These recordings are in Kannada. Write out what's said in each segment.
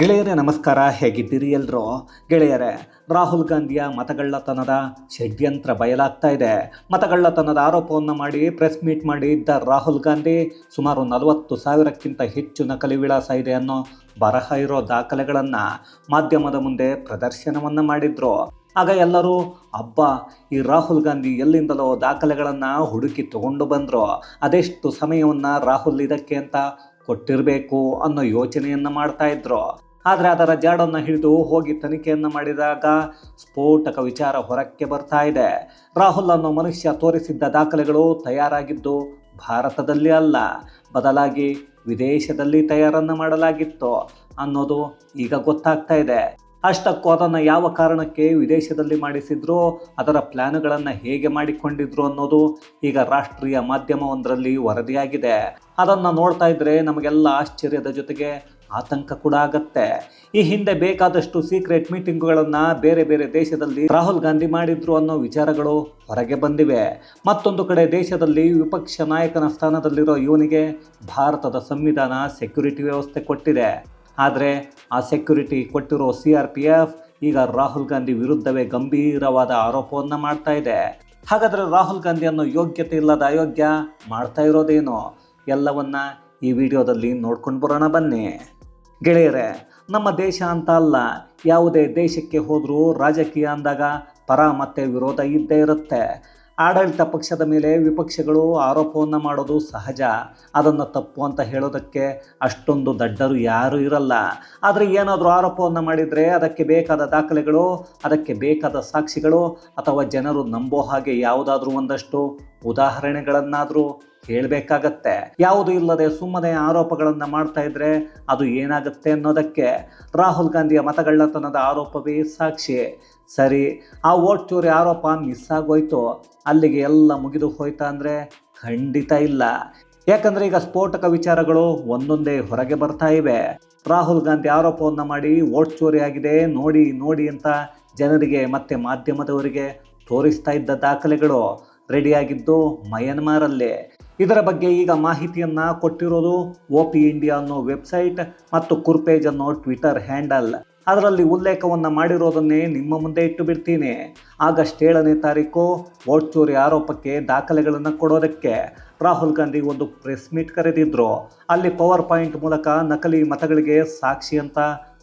ಗೆಳೆಯರೇ, ನಮಸ್ಕಾರ. ಹೇಗಿದ್ದೀರಿ ಎಲ್ಲರೂ ಗೆಳೆಯರೇ, ರಾಹುಲ್ ಗಾಂಧಿಯ ಮತಗಳ್ಳತನದ ಷಡ್ಯಂತ್ರ ಬಯಲಾಗ್ತಾ ಇದೆ. ಮತಗಳ್ಳತನದ ಆರೋಪವನ್ನು ಮಾಡಿ ಪ್ರೆಸ್ ಮೀಟ್ ಮಾಡಿ ಇದ್ದ ರಾಹುಲ್ ಗಾಂಧಿ ಸುಮಾರು ನಲವತ್ತು ಸಾವಿರಕ್ಕಿಂತ ಹೆಚ್ಚು ನಕಲಿ ವಿಳಾಸ ಇದೆ ಅನ್ನೋ ಬರಹ ಇರೋ ದಾಖಲೆಗಳನ್ನು ಮಾಧ್ಯಮದ ಮುಂದೆ ಪ್ರದರ್ಶನವನ್ನು ಮಾಡಿದ್ರು. ಆಗ ಎಲ್ಲರೂ, ಅಬ್ಬ, ಈ ರಾಹುಲ್ ಗಾಂಧಿ ಎಲ್ಲಿಂದಲೋ ದಾಖಲೆಗಳನ್ನು ಹುಡುಕಿ ತಗೊಂಡು ಬಂದರು. ಅದೆಷ್ಟು ಸಮಯವನ್ನು ರಾಹುಲ್ ಇದಕ್ಕೆ ಅಂತ ಕೊಟ್ಟಿರಬೇಕು ಅನ್ನೋ ಯೋಚನೆಯನ್ನು ಮಾಡ್ತಾ ಇದ್ರು. ಆದರೆ ಅದರ ಜಾಡನ್ನು ಹಿಡಿದು ಹೋಗಿ ತನಿಖೆಯನ್ನು ಮಾಡಿದಾಗ ಸ್ಫೋಟಕ ವಿಚಾರ ಹೊರಕ್ಕೆ ಬರ್ತಾ ಇದೆ. ರಾಹುಲ್ ಅನ್ನೋ ಮನುಷ್ಯ ತೋರಿಸಿದ್ದ ದಾಖಲೆಗಳು ತಯಾರಾಗಿದ್ದು ಭಾರತದಲ್ಲಿ ಅಲ್ಲ, ಬದಲಾಗಿ ವಿದೇಶದಲ್ಲಿ ತಯಾರನ್ನು ಮಾಡಲಾಗಿತ್ತು ಅನ್ನೋದು ಈಗ ಗೊತ್ತಾಗ್ತಾ ಇದೆ. ಅಷ್ಟಕ್ಕೂ ಅದನ್ನು ಯಾವ ಕಾರಣಕ್ಕೆ ವಿದೇಶದಲ್ಲಿ ಮಾಡಿಸಿದ್ರು, ಅದರ ಪ್ಲ್ಯಾನ್ಗಳನ್ನು ಹೇಗೆ ಮಾಡಿಕೊಂಡಿದ್ರು ಅನ್ನೋದು ಈಗ ರಾಷ್ಟ್ರೀಯ ಮಾಧ್ಯಮವೊಂದರಲ್ಲಿ ವರದಿಯಾಗಿದೆ. ಅದನ್ನು ನೋಡ್ತಾ ಇದ್ರೆ ನಮಗೆಲ್ಲ ಆಶ್ಚರ್ಯದ ಜೊತೆಗೆ ಆತಂಕ ಕೂಡ ಆಗತ್ತೆ. ಈ ಹಿಂದೆ ಬೇಕಾದಷ್ಟು ಸೀಕ್ರೆಟ್ ಮೀಟಿಂಗ್ಗಳನ್ನು ಬೇರೆ ಬೇರೆ ದೇಶದಲ್ಲಿ ರಾಹುಲ್ ಗಾಂಧಿ ಮಾಡಿದ್ರು ಅನ್ನೋ ವಿಚಾರಗಳು ಹೊರಗೆ ಬಂದಿವೆ. ಮತ್ತೊಂದು ಕಡೆ ದೇಶದಲ್ಲಿ ವಿಪಕ್ಷ ನಾಯಕನ ಸ್ಥಾನದಲ್ಲಿರೋ ಇವನಿಗೆ ಭಾರತದ ಸಂವಿಧಾನ ಸೆಕ್ಯುರಿಟಿ ವ್ಯವಸ್ಥೆ ಕೊಟ್ಟಿದೆ. ಆದರೆ ಆ ಸೆಕ್ಯುರಿಟಿ ಕೊಟ್ಟಿರೋ ಸಿ ಆರ್ ಪಿ ಎಫ್ ಈಗ ರಾಹುಲ್ ಗಾಂಧಿ ವಿರುದ್ಧವೇ ಗಂಭೀರವಾದ ಆರೋಪವನ್ನು ಮಾಡ್ತಾ ಇದೆ. ಹಾಗಾದರೆ ರಾಹುಲ್ ಗಾಂಧಿ ಅನ್ನೋ ಯೋಗ್ಯತೆ ಇಲ್ಲದ ಅಯೋಗ್ಯ ಮಾಡ್ತಾ ಇರೋದೇನು? ಎಲ್ಲವನ್ನ ಈ ವಿಡಿಯೋದಲ್ಲಿ ನೋಡ್ಕೊಂಡು ಬರೋಣ ಬನ್ನಿ. ಗೆಳೆಯರೇ, ನಮ್ಮ ದೇಶ ಅಂತ ಅಲ್ಲ, ಯಾವುದೇ ದೇಶಕ್ಕೆ ಹೋದರೂ ರಾಜಕೀಯ ಅಂದಾಗ ಪರ ಮತ್ತು ವಿರೋಧ ಇದ್ದೇ ಇರುತ್ತೆ. ಆಡಳಿತ ಪಕ್ಷದ ಮೇಲೆ ವಿಪಕ್ಷಗಳು ಆರೋಪವನ್ನು ಮಾಡೋದು ಸಹಜ. ಅದನ್ನು ತಪ್ಪು ಅಂತ ಹೇಳೋದಕ್ಕೆ ಅಷ್ಟೊಂದು ದಡ್ಡರು ಯಾರೂ ಇರಲ್ಲ. ಆದರೆ ಏನಾದರೂ ಆರೋಪವನ್ನು ಮಾಡಿದರೆ ಅದಕ್ಕೆ ಬೇಕಾದ ದಾಖಲೆಗಳು, ಅದಕ್ಕೆ ಬೇಕಾದ ಸಾಕ್ಷಿಗಳು ಅಥವಾ ಜನರು ನಂಬೋ ಹಾಗೆ ಯಾವುದಾದ್ರೂ ಒಂದಷ್ಟು ಉದಾಹರಣೆಗಳನ್ನಾದರೂ ಹೇಳಬೇಕಾಗತ್ತೆ ಯಾವುದು ಇಲ್ಲದೆ ಸುಮ್ಮನೆ ಆರೋಪಗಳನ್ನು ಮಾಡ್ತಾ ಇದ್ರೆ ಅದು ಏನಾಗುತ್ತೆ ಅನ್ನೋದಕ್ಕೆ ರಾಹುಲ್ ಗಾಂಧಿಯ ಮತಗಳ್ಳತನದ ಆರೋಪವೇ ಸಾಕ್ಷಿ. ಸರಿ, ಆ ಓಟ್ ಚೋರಿ ಆರೋಪ ಮಿಸ್ ಆಗೋಯ್ತು. ಅಲ್ಲಿಗೆ ಎಲ್ಲ ಮುಗಿದು ಹೋಯ್ತಾ ಅಂದರೆ ಖಂಡಿತ ಇಲ್ಲ. ಯಾಕಂದ್ರೆ ಈಗ ಸ್ಫೋಟಕ ವಿಚಾರಗಳು ಒಂದೊಂದೇ ಹೊರಗೆ ಬರ್ತಾ ಇವೆ. ರಾಹುಲ್ ಗಾಂಧಿ ಆರೋಪವನ್ನು ಮಾಡಿ ಓಟ್ ಚೋರಿ ಆಗಿದೆ, ನೋಡಿ ನೋಡಿ ಅಂತ ಜನರಿಗೆ ಮತ್ತೆ ಮಾಧ್ಯಮದವರಿಗೆ ತೋರಿಸ್ತಾ ಇದ್ದ ದಾಖಲೆಗಳು ರೆಡಿಯಾಗಿದ್ದು ಮಯನ್ಮಾರಲ್ಲಿ. ಇದರ ಬಗ್ಗೆ ಈಗ ಮಾಹಿತಿಯನ್ನು ಕೊಟ್ಟಿರೋದು ಓ ಪಿ ಇಂಡಿಯಾ ಅನ್ನೋ ವೆಬ್ಸೈಟ್ ಮತ್ತು ಕುರ್ಪೇಜ್ ಅನ್ನೋ ಟ್ವಿಟರ್ ಹ್ಯಾಂಡಲ್ ಅದರಲ್ಲಿ ಉಲ್ಲೇಖವನ್ನು ಮಾಡಿರೋದನ್ನೇ ನಿಮ್ಮ ಮುಂದೆ ಇಟ್ಟು ಬಿಡ್ತೀನಿ ಆಗಸ್ಟ್ ಏಳನೇ ತಾರೀಕು ವೋಟ್ ಚೋರಿ ಆರೋಪಕ್ಕೆ ದಾಖಲೆಗಳನ್ನು ಕೊಡೋದಕ್ಕೆ ರಾಹುಲ್ ಗಾಂಧಿ ಒಂದು ಪ್ರೆಸ್ ಮೀಟ್ ಕರೆದಿದ್ದರು ಅಲ್ಲಿ ಪವರ್ ಪಾಯಿಂಟ್ ಮೂಲಕ ನಕಲಿ ಮತಗಳಿಗೆ ಸಾಕ್ಷಿ ಅಂತ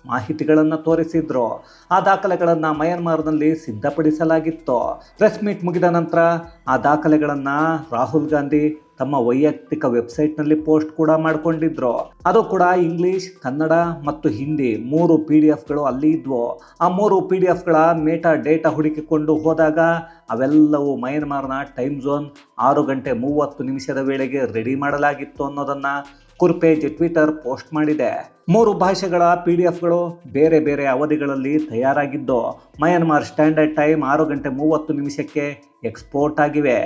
ಮಾಹಿತಿಗಳನ್ನು ತೋರಿಸಿದ್ರು. ಆ ದಾಖಲೆಗಳನ್ನು ಮಯನ್ಮಾರ್ನಲ್ಲಿ ಸಿದ್ಧಪಡಿಸಲಾಗಿತ್ತು. ಪ್ರೆಸ್ ಮೀಟ್ ಮುಗಿದ ನಂತರ ಆ ದಾಖಲೆಗಳನ್ನು ರಾಹುಲ್ ಗಾಂಧಿ ತಮ್ಮ ವೈಯಕ್ತಿಕ ವೆಬ್ಸೈಟ್ನಲ್ಲಿ ಪೋಸ್ಟ್ ಕೂಡ ಮಾಡಿಕೊಂಡಿದ್ರು. ಅದು ಕೂಡ ಇಂಗ್ಲಿಷ್, ಕನ್ನಡ ಮತ್ತು ಹಿಂದಿ ಮೂರು ಪಿ ಡಿ ಎಫ್ಗಳು ಅಲ್ಲಿ ಇದ್ವು. ಆ ಮೂರು ಪಿ ಡಿ ಎಫ್ಗಳ ಮೇಟಾ ಡೇಟಾ ಹುಡುಕಿಕೊಂಡು ಹೋದಾಗ ಅವೆಲ್ಲವೂ ಮಯನ್ಮಾರ್ನ ಟೈಮ್ ಝೋನ್ ಆರು ಗಂಟೆ ಮೂವತ್ತು ನಿಮಿಷದ ವೇಳೆಗೆ ರೆಡಿ ಮಾಡಲಾಗಿತ್ತು ಅನ್ನೋದನ್ನು ಕುರ್ಪೇಜ್ ಟ್ವಿಟರ್ ಪೋಸ್ಟ್ ಮಾಡಿದೆ. ಮೂರು ಭಾಷೆಗಳ ಪಿ ಡಿ ಎಫ್ಗಳು ಬೇರೆ ಬೇರೆ ಅವಧಿಗಳಲ್ಲಿ ತಯಾರಾಗಿದ್ದು ಮಯನ್ಮಾರ್ ಸ್ಟ್ಯಾಂಡರ್ಡ್ ಟೈಮ್ ಆರು ಗಂಟೆ ಮೂವತ್ತು ನಿಮಿಷಕ್ಕೆ ಎಕ್ಸ್ಪೋರ್ಟ್ ಆಗಿವೆ.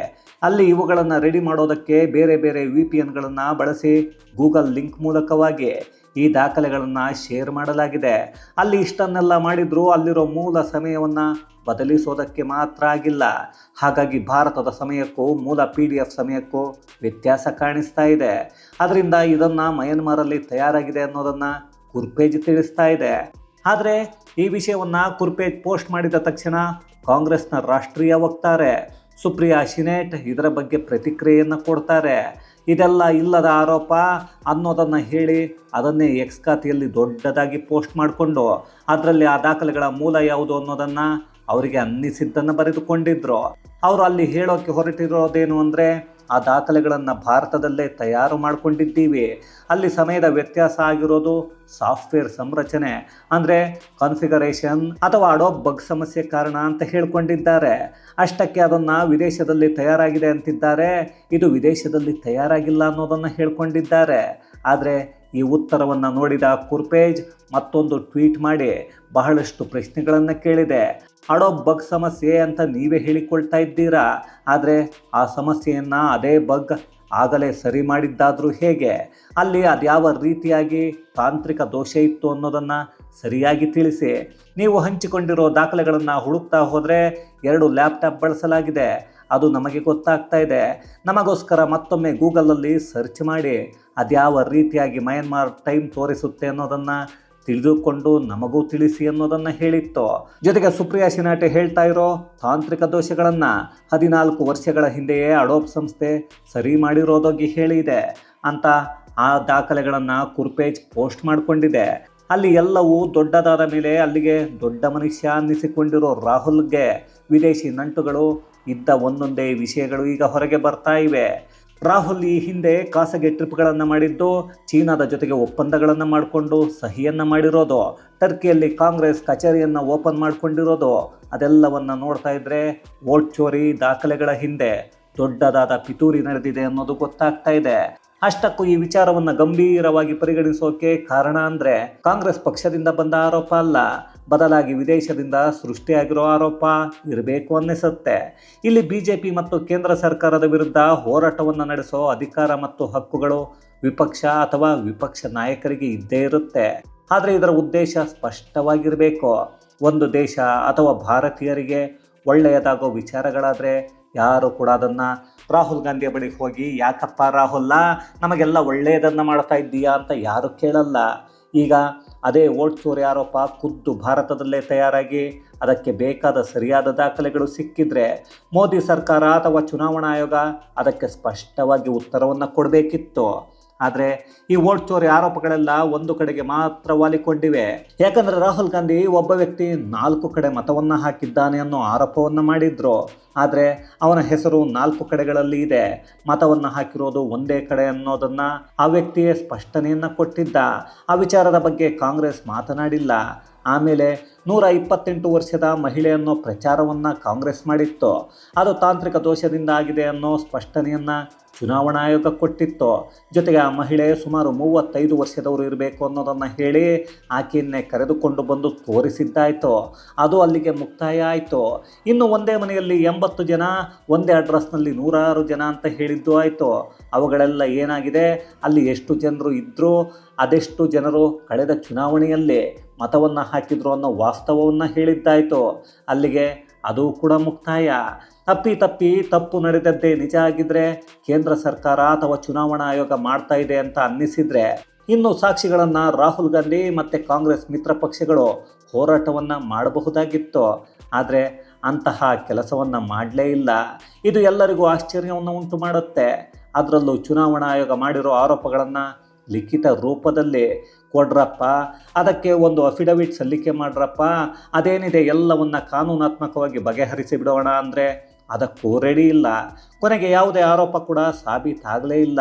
ಅಲ್ಲಿ ಇವುಗಳನ್ನು ರೆಡಿ ಮಾಡೋದಕ್ಕೆ ಬೇರೆ ಬೇರೆ ವಿ ಪಿ ಎನ್ಗಳನ್ನು ಬಳಸಿ ಗೂಗಲ್ ಲಿಂಕ್ ಮೂಲಕವಾಗಿ ಈ ದಾಖಲೆಗಳನ್ನು ಶೇರ್ ಮಾಡಲಾಗಿದೆ. ಅಲ್ಲಿ ಇಷ್ಟನ್ನೆಲ್ಲ ಮಾಡಿದರೂ ಅಲ್ಲಿರೋ ಮೂಲ ಸಮಯವನ್ನು ಬದಲಿಸೋದಕ್ಕೆ ಮಾತ್ರ ಆಗಿಲ್ಲ. ಹಾಗಾಗಿ ಭಾರತದ ಸಮಯಕ್ಕೂ ಮೂಲ ಪಿ ಡಿ ಎಫ್ ಸಮಯಕ್ಕೂ ವ್ಯತ್ಯಾಸ ಕಾಣಿಸ್ತಾ ಇದೆ. ಅದರಿಂದ ಇದನ್ನು ಮಯನ್ಮಾರಲ್ಲಿ ತಯಾರಾಗಿದೆ ಅನ್ನೋದನ್ನು ಕುರ್ಪೇಜ್ ತಿಳಿಸ್ತಾ ಇದೆ. ಆದರೆ ಈ ವಿಷಯವನ್ನು ಕುರ್ಪೇಜ್ ಪೋಸ್ಟ್ ಮಾಡಿದ ತಕ್ಷಣ ಕಾಂಗ್ರೆಸ್ನ ರಾಷ್ಟ್ರೀಯ ವಕ್ತಾರೆ ಸುಪ್ರಿಯಾ ಶಿನೇಟ್ ಇದರ ಬಗ್ಗೆ ಪ್ರತಿಕ್ರಿಯೆಯನ್ನು ಕೊಡ್ತಾರೆ. ಇದೆಲ್ಲ ಇಲ್ಲದ ಆರೋಪ ಅನ್ನೋದನ್ನು ಹೇಳಿ ಅದನ್ನೇ ಎಕ್ಸ್ ಖಾತೆಯಲ್ಲಿ ದೊಡ್ಡದಾಗಿ ಪೋಸ್ಟ್ ಮಾಡಿಕೊಂಡು ಅದರಲ್ಲಿ ಆ ದಾಖಲೆಗಳ ಮೂಲ ಯಾವುದು ಅನ್ನೋದನ್ನು ಅವರಿಗೆ ಅನ್ನಿಸಿದ್ದನ್ನು ಬರೆದುಕೊಂಡಿದ್ರು. ಅವರು ಅಲ್ಲಿ ಹೇಳೋಕ್ಕೆ ಹೊರಟಿರೋದೇನು ಅಂದರೆ ಆ ದಾಖಲೆಗಳನ್ನು ಭಾರತದಲ್ಲೇ ತಯಾರು ಮಾಡಿಕೊಂಡಿದ್ದೀವಿ. ಅಲ್ಲಿ ಸಮಯದ ವ್ಯತ್ಯಾಸ ಆಗಿರೋದು ಸಾಫ್ಟ್ವೇರ್ ಸಂರಚನೆ, ಅಂದರೆ ಕಾನ್ಫಿಗರೇಷನ್ ಅಥವಾ ಅಡೋಬ್ ಬಗ್ ಸಮಸ್ಯೆ ಕಾರಣ ಅಂತ ಹೇಳ್ಕೊಂಡಿದ್ದಾರೆ. ಅಷ್ಟಕ್ಕೆ ಅದನ್ನು ವಿದೇಶದಲ್ಲಿ ತಯಾರಾಗಿದೆ ಅಂತಿದ್ದಾರೆ. ಇದು ವಿದೇಶದಲ್ಲಿ ತಯಾರಾಗಿಲ್ಲ ಅನ್ನೋದನ್ನು ಹೇಳ್ಕೊಂಡಿದ್ದಾರೆ. ಆದರೆ ಈ ಉತ್ತರವನ್ನು ನೋಡಿದ ಕುರ್ಪೇಜ್ ಮತ್ತೊಂದು ಟ್ವೀಟ್ ಮಾಡಿ ಬಹಳಷ್ಟು ಪ್ರಶ್ನೆಗಳನ್ನು ಕೇಳಿದೆ. ಅಡೋ ಬಗ್ ಸಮಸ್ಯೆ ಅಂತ ನೀವೇ ಹೇಳಿಕೊಳ್ತಾ ಇದ್ದೀರಾ? ಆದರೆ ಆ ಸಮಸ್ಯೆಯನ್ನು ಅದೇ ಬಗ್ ಆಗಲೇ ಸರಿ ಮಾಡಿದ್ದಾದರೂ ಹೇಗೆ? ಅಲ್ಲಿ ಅದ್ಯಾವ ರೀತಿಯಾಗಿ ತಾಂತ್ರಿಕ ದೋಷ ಇತ್ತು ಅನ್ನೋದನ್ನು ಸರಿಯಾಗಿ ತಿಳಿಸಿ. ನೀವು ಹಂಚಿಕೊಂಡಿರೋ ದಾಖಲೆಗಳನ್ನು ಹುಡುಕ್ತಾ ಹೋದರೆ ಎರಡು ಲ್ಯಾಪ್ಟಾಪ್ ಬಳಸಲಾಗಿದೆ. ಅದು ನಮಗೆ ಗೊತ್ತಾಗ್ತಾ ಇದೆ. ನಮಗೋಸ್ಕರ ಮತ್ತೊಮ್ಮೆ ಗೂಗಲಲ್ಲಿ ಸರ್ಚ್ ಮಾಡಿ ಅದ್ಯಾವ ರೀತಿಯಾಗಿ ಮಯನ್ಮಾರ್ ಟೈಮ್ ತೋರಿಸುತ್ತೆ ಅನ್ನೋದನ್ನು ತಿಳಿದುಕೊಂಡು ನಮಗೂ ತಿಳಿಸಿ ಅನ್ನೋದನ್ನು ಹೇಳಿತ್ತು. ಜೊತೆಗೆ ಸುಪ್ರಿಯಾ ಶಿನಾಟೆ ಹೇಳ್ತಾ ಇರೋ ತಾಂತ್ರಿಕ ದೋಷಗಳನ್ನು ಹದಿನಾಲ್ಕು ವರ್ಷಗಳ ಹಿಂದೆಯೇ ಅಡೋಪ್ ಸಂಸ್ಥೆ ಸರಿ ಮಾಡಿರೋದಾಗಿ ಹೇಳಿದೆ. ಅಂತ ಆ ದಾಖಲೆಗಳನ್ನು ಕುರ್ಪೇಜ್ ಪೋಸ್ಟ್ ಮಾಡಿಕೊಂಡಿದೆ. ಅಲ್ಲಿ ಎಲ್ಲವೂ ದೊಡ್ಡದಾದ ಮೇಲೆ ಅಲ್ಲಿಗೆ ದೊಡ್ಡ ಮನುಷ್ಯ ಅನ್ನಿಸಿಕೊಂಡಿರೋ ರಾಹುಲ್ಗೆ ವಿದೇಶಿ ನಂಟುಗಳು ಇದ್ದ ಒಂದೊಂದೇ ವಿಷಯಗಳು ಈಗ ಹೊರಗೆ ಬರ್ತಾ ಇವೆ. ರಾಹುಲ್ ಈ ಹಿಂದೆ ಖಾಸಗಿ ಟ್ರಿಪ್ಗಳನ್ನು ಮಾಡಿದ್ದು, ಚೀನಾದ ಜೊತೆಗೆ ಒಪ್ಪಂದಗಳನ್ನು ಮಾಡಿಕೊಂಡು ಸಹಿಯನ್ನು ಮಾಡಿರೋದು, ಟರ್ಕಿಯಲ್ಲಿ ಕಾಂಗ್ರೆಸ್ ಕಚೇರಿಯನ್ನು ಓಪನ್ ಮಾಡಿಕೊಂಡಿರೋದು, ಅದೆಲ್ಲವನ್ನು ನೋಡ್ತಾ ಇದ್ರೆ ವೋಟ್ ಚೋರಿ ದಾಖಲೆಗಳ ಹಿಂದೆ ದೊಡ್ಡದಾದ ಪಿತೂರಿ ನಡೆದಿದೆ ಅನ್ನೋದು ಗೊತ್ತಾಗ್ತಾ ಇದೆ. ಅಷ್ಟಕ್ಕೂ ಈ ವಿಚಾರವನ್ನು ಗಂಭೀರವಾಗಿ ಪರಿಗಣಿಸೋಕೆ ಕಾರಣ ಅಂದರೆ ಕಾಂಗ್ರೆಸ್ ಪಕ್ಷದಿಂದ ಬಂದ ಆರೋಪ ಅಲ್ಲ. ಬದಲಾಗಿ ವಿದೇಶದಿಂದ ಸೃಷ್ಟಿಯಾಗಿರೋ ಆರೋಪ ಇರಬೇಕು ಅನ್ನಿಸುತ್ತೆ. ಇಲ್ಲಿ ಬಿಜೆಪಿ ಮತ್ತು ಕೇಂದ್ರ ಸರ್ಕಾರದ ವಿರುದ್ಧ ಹೋರಾಟವನ್ನು ನಡೆಸೋ ಅಧಿಕಾರ ಮತ್ತು ಹಕ್ಕುಗಳು ವಿಪಕ್ಷ ಅಥವಾ ವಿಪಕ್ಷ ನಾಯಕರಿಗೆ ಇದ್ದೇ ಇರುತ್ತೆ. ಆದರೆ ಇದರ ಉದ್ದೇಶ ಸ್ಪಷ್ಟವಾಗಿರಬೇಕು. ಒಂದು ದೇಶ ಅಥವಾ ಭಾರತೀಯರಿಗೆ ಒಳ್ಳೆಯದಾಗೋ ವಿಚಾರಗಳಾದರೆ ಯಾರು ಕೂಡ ಅದನ್ನು ರಾಹುಲ್ ಗಾಂಧಿಯ ಬಳಿಗೆ ಹೋಗಿ, ಯಾಕಪ್ಪ ರಾಹುಲ್ಲ, ನಮಗೆಲ್ಲ ಒಳ್ಳೆಯದನ್ನು ಮಾಡ್ತಾ ಇದ್ದೀಯಾ? ಅಂತ ಯಾರು ಕೇಳಲ್ಲ. ಈಗ ಅದೇ ಓಟ್ ಚೋರಿ ಆರೋಪ ಖುದ್ದು ಭಾರತದಲ್ಲೇ ತಯಾರಾಗಿ, ಅದಕ್ಕೆ ಬೇಕಾದ ಸರಿಯಾದ ದಾಖಲೆಗಳು ಸಿಕ್ಕಿದ್ರೆ ಮೋದಿ ಸರ್ಕಾರ ಅಥವಾ ಚುನಾವಣಾ ಆಯೋಗ ಅದಕ್ಕೆ ಸ್ಪಷ್ಟವಾಗಿ ಉತ್ತರವನ್ನು ಕೊಡಬೇಕಿತ್ತು. ಆದರೆ ಈ ಓಲ್ಡ್ ಚೋರಿ ಆರೋಪಗಳೆಲ್ಲ ಒಂದು ಕಡೆಗೆ ಮಾತ್ರ ವಾಲಿಕೊಂಡಿವೆ. ಯಾಕಂದರೆ ರಾಹುಲ್ ಗಾಂಧಿ ಒಬ್ಬ ವ್ಯಕ್ತಿ ನಾಲ್ಕು ಕಡೆ ಮತವನ್ನು ಹಾಕಿದ್ದಾನೆ ಅನ್ನೋ ಆರೋಪವನ್ನು ಮಾಡಿದ್ರು. ಆದರೆ ಅವನ ಹೆಸರು ನಾಲ್ಕು ಕಡೆಗಳಲ್ಲಿ ಇದೆ. ಮತವನ್ನು ಹಾಕಿರೋದು ಒಂದೇ ಕಡೆ ಅನ್ನೋದನ್ನು ಆ ವ್ಯಕ್ತಿಯೇ ಸ್ಪಷ್ಟನೆಯನ್ನು ಕೊಟ್ಟಿದ್ದ. ಆ ವಿಚಾರದ ಬಗ್ಗೆ ಕಾಂಗ್ರೆಸ್ ಮಾತನಾಡಿಲ್ಲ. ಆಮೇಲೆ ನೂರ ಇಪ್ಪತ್ತೆಂಟು ವರ್ಷದ ಮಹಿಳೆ ಅನ್ನೋ ಪ್ರಚಾರವನ್ನು ಕಾಂಗ್ರೆಸ್ ಮಾಡಿತ್ತು. ಅದು ತಾಂತ್ರಿಕ ದೋಷದಿಂದ ಆಗಿದೆ ಅನ್ನೋ ಸ್ಪಷ್ಟನೆಯನ್ನು ಚುನಾವಣಾ ಆಯೋಗ ಕೊಟ್ಟಿತ್ತು? ಜೊತೆಗೆ ಆ ಮಹಿಳೆ ಸುಮಾರು ಮೂವತ್ತೈದು ವರ್ಷದವರು ಇರಬೇಕು ಅನ್ನೋದನ್ನು ಹೇಳಿ ಆಕೆಯನ್ನೇ ಕರೆದುಕೊಂಡು ಬಂದು ತೋರಿಸಿದ್ದಾಯಿತು? ಅದು ಅಲ್ಲಿಗೆ ಮುಕ್ತಾಯ ಆಯಿತು? ಇನ್ನು ಒಂದೇ ಮನೆಯಲ್ಲಿ ಎಂಬತ್ತು ಜನ, ಒಂದೇ ಅಡ್ರೆಸ್ನಲ್ಲಿ ನೂರಾರು ಜನ ಅಂತ ಹೇಳಿದ್ದು ಆಯಿತು? ಅವುಗಳೆಲ್ಲ ಏನಾಗಿದೆ? ಅಲ್ಲಿ ಎಷ್ಟು ಜನರು ಇದ್ದರೂ ಅದೆಷ್ಟು ಜನರು ಕಳೆದ ಚುನಾವಣೆಯಲ್ಲಿ ಮತವನ್ನು ಹಾಕಿದ್ರು ಅನ್ನೋ ವಾಸ್ತವವನ್ನು ಹೇಳಿದ್ದಾಯಿತು? ಅಲ್ಲಿಗೆ ಅದು ಕೂಡ ಮುಕ್ತಾಯ. ತಪ್ಪಿ ತಪ್ಪಿ ತಪ್ಪು ನಡೆದಂತೆ ನಿಜ ಆಗಿದ್ರೆ ಕೇಂದ್ರ ಸರ್ಕಾರ ಅಥವಾ ಚುನಾವಣಾ ಆಯೋಗ ಮಾಡ್ತಾ ಇದೆ ಅಂತ ಅನ್ನಿಸಿದ್ರೆ ಇನ್ನು ಸಾಕ್ಷಿಗಳನ್ನು ರಾಹುಲ್ ಗಾಂಧಿ ಮತ್ತು ಕಾಂಗ್ರೆಸ್ ಮಿತ್ರ ಪಕ್ಷಗಳು ಹೋರಾಟವನ್ನು ಮಾಡಬಹುದಾಗಿತ್ತು. ಆದರೆ ಅಂತಹ ಕೆಲಸವನ್ನು ಮಾಡಲೇ ಇಲ್ಲ. ಇದು ಎಲ್ಲರಿಗೂ ಆಶ್ಚರ್ಯವನ್ನು ಉಂಟು ಮಾಡುತ್ತೆ. ಅದರಲ್ಲೂ ಚುನಾವಣಾ ಆಯೋಗ ಮಾಡಿರೋ ಆರೋಪಗಳನ್ನು ಲಿಖಿತ ರೂಪದಲ್ಲಿ, ಕೊಡ್ರಪ್ಪ, ಅದಕ್ಕೆ ಒಂದು ಅಫಿಡವಿಟ್ ಸಲ್ಲಿಕೆ ಮಾಡ್ರಪ್ಪ, ಅದೇನಿದೆ ಎಲ್ಲವನ್ನ ಕಾನೂನಾತ್ಮಕವಾಗಿ ಬಗೆಹರಿಸಿ ಬಿಡೋಣ ಅಂದರೆ ಅದಕ್ಕೂ ರೆಡಿ ಇಲ್ಲ. ಕೊನೆಗೆ ಯಾವುದೇ ಆರೋಪ ಕೂಡ ಸಾಬೀತಾಗಲೇ ಇಲ್ಲ.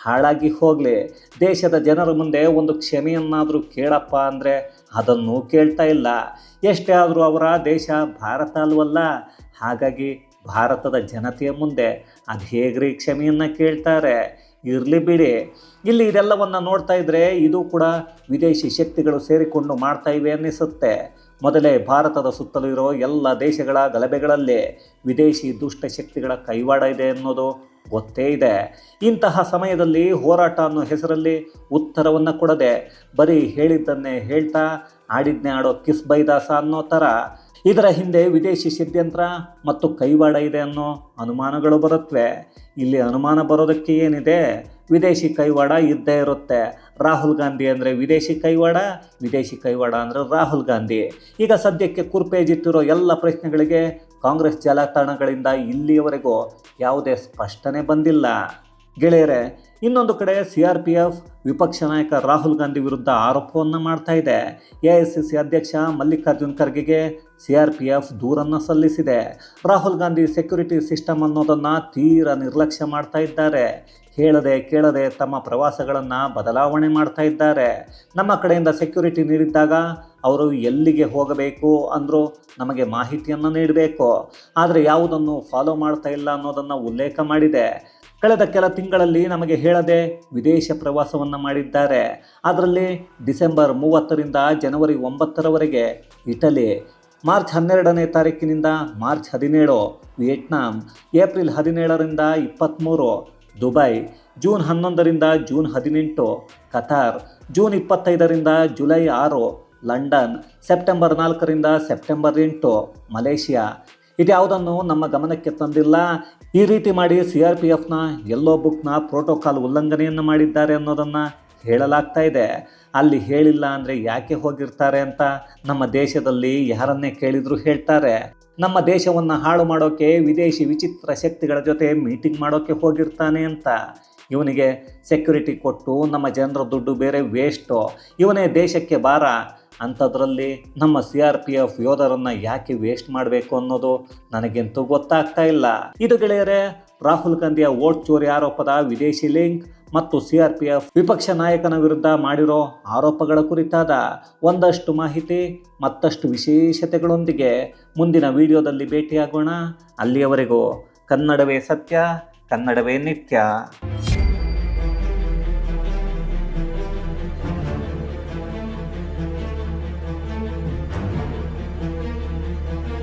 ಹಾಳಾಗಿ ಹೋಗಲಿ. ದೇಶದ ಜನರ ಮುಂದೆ ಒಂದು ಕ್ಷಮೆಯನ್ನಾದರೂ ಕೇಳಪ್ಪ ಅಂದರೆ ಅದನ್ನು ಕೇಳ್ತಾ ಇಲ್ಲ. ಎಷ್ಟೇ ಆದರೂ ಅವರ ದೇಶ ಭಾರತ ಅಲ್ವಲ್ಲ? ಹಾಗಾಗಿ ಭಾರತದ ಜನತೆಯ ಮುಂದೆ ಅದು ಹೇಗ್ರಿ ಕ್ಷಮೆಯನ್ನು ಕೇಳ್ತಾರೆ? ಇರಲಿ ಬಿಡಿ. ಇಲ್ಲಿ ಇದೆಲ್ಲವನ್ನು ನೋಡ್ತಾ ಇದ್ದರೆ ಇದು ಕೂಡ ವಿದೇಶಿ ಶಕ್ತಿಗಳು ಸೇರಿಕೊಂಡು ಮಾಡ್ತಾ ಇವೆ ಅನ್ನಿಸುತ್ತೆ. ಮೊದಲೇ ಭಾರತದ ಸುತ್ತಲೂ ಇರೋ ಎಲ್ಲ ದೇಶಗಳ ಗಲಭೆಗಳಲ್ಲಿ ವಿದೇಶಿ ದುಷ್ಟಶಕ್ತಿಗಳ ಕೈವಾಡ ಇದೆ ಅನ್ನೋದು ಗೊತ್ತೇ ಇದೆ. ಇಂತಹ ಸಮಯದಲ್ಲಿ ಹೋರಾಟ ಅನ್ನೋ ಹೆಸರಲ್ಲಿ ಉತ್ತರವನ್ನು ಕೊಡದೆ ಬರೀ ಹೇಳಿದ್ದನ್ನೇ ಹೇಳ್ತಾ ಆಡಿದ್ನೇ ಆಡೋ ಕಿಸ್ ಬೈದಾಸ ಅನ್ನೋ ಥರ ಇದರ ಹಿಂದೆ ವಿದೇಶಿ ಷಡ್ಯಂತ್ರ ಮತ್ತು ಕೈವಾಡ ಇದೆ ಅನ್ನೋ ಅನುಮಾನಗಳು ಬರುತ್ತವೆ ಇಲ್ಲಿ ಅನುಮಾನ ಬರೋದಕ್ಕೆ ಏನಿದೆ? ವಿದೇಶಿ ಕೈವಾಡ ಇದ್ದೇ ಇರುತ್ತೆ. ರಾಹುಲ್ ಗಾಂಧಿ ಅಂದರೆ ವಿದೇಶಿ ಕೈವಾಡ ವಿದೇಶಿ ಕೈವಾಡ ಅಂದರೆ ರಾಹುಲ್ ಗಾಂಧಿ. ಈಗ ಸದ್ಯಕ್ಕೆ ಕುರ್ಪೇಜಿಟ್ಟಿರೋ ಎಲ್ಲ ಪ್ರಶ್ನೆಗಳಿಗೆ ಕಾಂಗ್ರೆಸ್ ಜಾಲತಾಣಗಳಿಂದ ಇಲ್ಲಿಯವರೆಗೂ ಯಾವುದೇ ಸ್ಪಷ್ಟನೆ ಬಂದಿಲ್ಲ. ಗೆಳೆಯರೆ ಇನ್ನೊಂದು ಕಡೆ ಸಿ ಆರ್ ಪಿ ಎಫ್ ವಿಪಕ್ಷ ನಾಯಕ ರಾಹುಲ್ ಗಾಂಧಿ ವಿರುದ್ಧ ಆರೋಪವನ್ನು ಮಾಡ್ತಾ ಇದೆ. ಎ ಐ ಸಿ ಸಿ ಅಧ್ಯಕ್ಷ ಮಲ್ಲಿಕಾರ್ಜುನ್ ಖರ್ಗೆಗೆ ಸಿ ಆರ್ ಪಿ ಎಫ್ ದೂರನ್ನು ಸಲ್ಲಿಸಿದೆ. ರಾಹುಲ್ ಗಾಂಧಿ ಸೆಕ್ಯುರಿಟಿ ಸಿಸ್ಟಮ್ ಅನ್ನೋದನ್ನು ತೀರಾ ನಿರ್ಲಕ್ಷ್ಯ ಮಾಡ್ತಾ ಇದ್ದಾರೆ. ಹೇಳದೆ ಕೇಳದೆ ತಮ್ಮ ಪ್ರವಾಸಗಳನ್ನು ಬದಲಾವಣೆ ಮಾಡ್ತಾ ಇದ್ದಾರೆ. ನಮ್ಮ ಕಡೆಯಿಂದ ಸೆಕ್ಯುರಿಟಿ ನೀಡಿದ್ದಾಗ ಅವರು ಎಲ್ಲಿಗೆ ಹೋಗಬೇಕು ಅಂದರೂ ನಮಗೆ ಮಾಹಿತಿಯನ್ನು ನೀಡಬೇಕು. ಆದರೆ ಯಾವುದನ್ನು ಫಾಲೋ ಮಾಡ್ತಾ ಇಲ್ಲ ಅನ್ನೋದನ್ನು ಉಲ್ಲೇಖ ಮಾಡಿದೆ. ಕಳೆದ ಕೆಲ ತಿಂಗಳಲ್ಲಿ ನಮಗೆ ಹೇಳದೆ ವಿದೇಶ ಪ್ರವಾಸವನ್ನು ಮಾಡಿದ್ದಾರೆ. ಅದರಲ್ಲಿ ಡಿಸೆಂಬರ್ ಮೂವತ್ತರಿಂದ ಜನವರಿ ಒಂಬತ್ತರವರೆಗೆ ಇಟಲಿ, ಮಾರ್ಚ್ ಹನ್ನೆರಡನೇ ತಾರೀಕಿನಿಂದ ಮಾರ್ಚ್ ಹದಿನೇಳು, ವಿಯೆಟ್ನಾಂ, ಏಪ್ರಿಲ್ ಹದಿನೇಳರಿಂದ ಇಪ್ಪತ್ತ್ಮೂರು ದುಬೈ, ಜೂನ್ ಹನ್ನೊಂದರಿಂದ ಜೂನ್ ಹದಿನೆಂಟು, ಕತಾರ್, ಜೂನ್ ಇಪ್ಪತ್ತೈದರಿಂದ ಜುಲೈ ಆರು, ಲಂಡನ್, ಸೆಪ್ಟೆಂಬರ್ ನಾಲ್ಕರಿಂದ ಸೆಪ್ಟೆಂಬರ್ ಎಂಟು, ಮಲೇಷಿಯಾ ಇದ್ಯಾವುದನ್ನು ನಮ್ಮ ಗಮನಕ್ಕೆ ತಂದಿಲ್ಲ. ಈ ರೀತಿ ಮಾಡಿ ಸಿ ಆರ್ ಪಿ ಎಫ್ನ ಎಲ್ಲೋ ಬುಕ್ನ ಪ್ರೋಟೋಕಾಲ್ ಉಲ್ಲಂಘನೆಯನ್ನು ಮಾಡಿದ್ದಾರೆ ಅನ್ನೋದನ್ನು ಹೇಳಲಾಗ್ತಾ ಇದೆ. ಅಲ್ಲಿ ಹೇಳಿಲ್ಲ ಅಂದರೆ ಯಾಕೆ ಹೋಗಿರ್ತಾರೆ ಅಂತ ನಮ್ಮ ದೇಶದಲ್ಲಿ ಯಾರನ್ನೇ ಕೇಳಿದರೂ ಹೇಳ್ತಾರೆ. ನಮ್ಮ ದೇಶವನ್ನು ಹಾಳು ಮಾಡೋಕ್ಕೆ ವಿದೇಶಿ ವಿಚಿತ್ರ ಶಕ್ತಿಗಳ ಜೊತೆ ಮೀಟಿಂಗ್ ಮಾಡೋಕ್ಕೆ ಹೋಗಿರ್ತಾನೆ ಅಂತ. ಇವನಿಗೆ ಸೆಕ್ಯುರಿಟಿ ಕೊಟ್ಟು ನಮ್ಮ ಜನರ ದುಡ್ಡು ಬೇರೆ ವೇಸ್ಟು ಇವನೇ ದೇಶಕ್ಕೆ ಬಾರ ಅಂಥದ್ರಲ್ಲಿ ನಮ್ಮ ಸಿ ಆರ್ ಪಿ ಎಫ್ ಯೋಧರನ್ನು ಯಾಕೆ ವೇಸ್ಟ್ ಮಾಡಬೇಕು ಅನ್ನೋದು ನನಗೆಂತೂ ಗೊತ್ತಾಗ್ತಾ ಇಲ್ಲ. ಇದು ಗೆಳೆಯರೆ, ರಾಹುಲ್ ಗಾಂಧಿಯ ವೋಟ್ ಚೋರಿ ಆರೋಪದ ವಿದೇಶಿ ಲಿಂಕ್ ಮತ್ತು ಸಿ ಆರ್ ಪಿ ಎಫ್ ವಿಪಕ್ಷ ನಾಯಕನ ವಿರುದ್ಧ ಮಾಡಿರೋ ಆರೋಪಗಳ ಕುರಿತಾದ ಒಂದಷ್ಟು ಮಾಹಿತಿ, ಮತ್ತಷ್ಟು ವಿಶೇಷತೆಗಳೊಂದಿಗೆ ಮುಂದಿನ ವಿಡಿಯೋದಲ್ಲಿ ಭೇಟಿಯಾಗೋಣ. ಅಲ್ಲಿಯವರೆಗೂ ಕನ್ನಡವೇ ಸತ್ಯ, ಕನ್ನಡವೇ ನಿತ್ಯ.